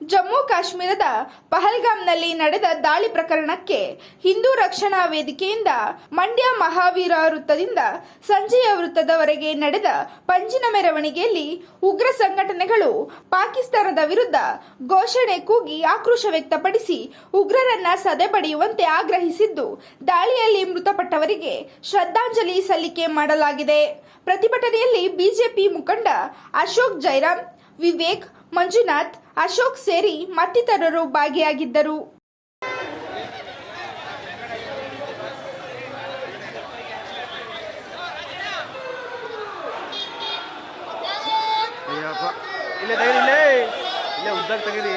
ಜಮ್ಮು ಕಾಶ್ಮೀರದ ಪಹಲ್ಗಾಮ್ನಲ್ಲಿ ನಡೆದ ದಾಳಿ ಪ್ರಕರಣಕ್ಕೆ ಹಿಂದೂ ರಕ್ಷಣಾ ವೇದಿಕೆಯಿಂದ ಮಂಡ್ಯ ಮಹಾವೀರ ವೃತ್ತದಿಂದ ಸಂಜೆಯ ವೃತ್ತದವರೆಗೆ ನಡೆದ ಪಂಜಿನ ಮೆರವಣಿಗೆಯಲ್ಲಿ ಉಗ್ರ ಸಂಘಟನೆಗಳು ಪಾಕಿಸ್ತಾನದ ವಿರುದ್ಧ ಘೋಷಣೆ ಕೂಗಿ ಆಕ್ರೋಶ ವ್ಯಕ್ತಪಡಿಸಿ ಉಗ್ರರನ್ನ ಸದೆಬಡಿಯುವಂತೆ ಆಗ್ರಹಿಸಿದ್ದು, ದಾಳಿಯಲ್ಲಿ ಮೃತಪಟ್ಟವರಿಗೆ ಶ್ರದ್ಧಾಂಜಲಿ ಸಲ್ಲಿಕೆ ಮಾಡಲಾಗಿದೆ. ಪ್ರತಿಭಟನೆಯಲ್ಲಿ ಬಿಜೆಪಿ ಮುಖಂಡ ಅಶೋಕ್ ಜೈರಾಮ್ ವಿವೇಕ್ ಮಂಜುನಾಥ್ ಅಶೋಕ್ ಸೇರಿ ಮತ್ತಿತರರು ಭಾಗಿಯಾಗಿದ್ದರು. ಇಲ್ಲೇ ಇಲ್ಲೇ. ಇಲ್ಲೇ ಉದ್ದಾಗ ತೆಗೀರಿ.